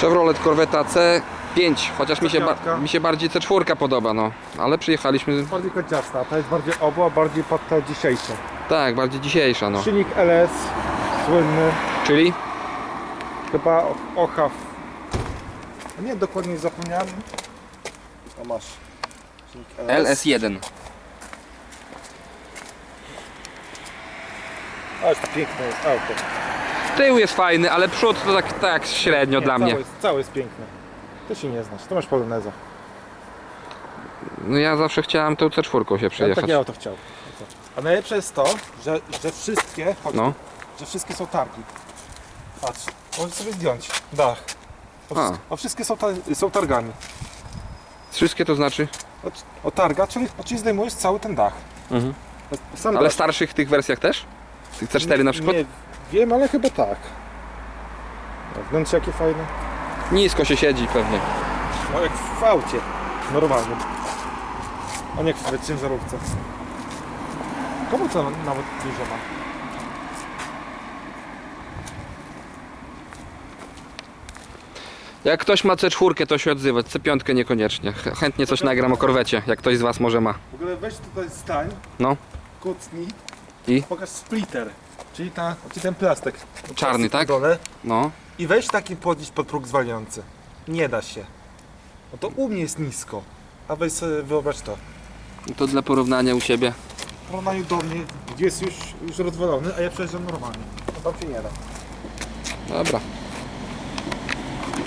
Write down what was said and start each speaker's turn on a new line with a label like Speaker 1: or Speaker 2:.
Speaker 1: Chevrolet Corvette C5, chociaż mi się, ba- mi się bardziej C4 podoba, no. Ale przyjechaliśmy,
Speaker 2: Bardziej kociasta, a ta jest bardziej obła, bardziej pod te dzisiejsze.
Speaker 1: tak, bardziej dzisiejsza, no.
Speaker 2: Silnik LS, słynny,
Speaker 1: Czyli?
Speaker 2: chyba Ochaw. A nie, dokładnie zapomniałem. O masz. Silnik
Speaker 1: LS1.
Speaker 2: Aż to piękne jest auto.
Speaker 1: Tył jest fajny, ale przód to tak, tak średnio dla
Speaker 2: cały
Speaker 1: mnie.
Speaker 2: Jest, cały jest piękny. Ty się nie znasz, to masz poloneza.
Speaker 1: No ja zawsze chciałem tą C4 się
Speaker 2: Ja
Speaker 1: przejechać.
Speaker 2: takie auto chciał. A najlepsze jest to, że, że wszystkie, chodź,
Speaker 1: No.
Speaker 2: że wszystkie są targi. Patrz, możesz sobie zdjąć dach. O,
Speaker 1: A.
Speaker 2: wszy- o wszystkie są, tar- są targami.
Speaker 1: Wszystkie to znaczy?
Speaker 2: O, o targa, czyli, czyli zdejmujesz cały ten dach. Sam
Speaker 1: Ale w
Speaker 2: dach.
Speaker 1: starszych tych wersjach też? Tych C4 na przykład?
Speaker 2: Nie wiem, ale chyba tak. O, Wnętrze jakie fajne.
Speaker 1: Nisko się siedzi pewnie.
Speaker 2: No jak w aucie. Normalnie. A nie jak w ciężarówce. Komu to nawet dużo ma?
Speaker 1: Jak ktoś ma C4 to się odzywać, C5 niekoniecznie. Ch- Chętnie coś nagram o korwecie, jak ktoś z was może ma.
Speaker 2: W ogóle weź tutaj stań,
Speaker 1: No.
Speaker 2: kucnij
Speaker 1: I?
Speaker 2: pokaż splitter. Czyli, ta, czyli ten plastik.
Speaker 1: Czarny, tak?
Speaker 2: Dole.
Speaker 1: No.
Speaker 2: I weź taki podnieść pod próg zwalniający. Nie da się. No to u mnie jest nisko. A weź sobie wyobraź to.
Speaker 1: To dla porównania u siebie.
Speaker 2: W porównaniu do mnie, gdzie jest już, już rozwalony, a ja przejeżdżam normalnie. No tam się nie da.
Speaker 1: Dobra.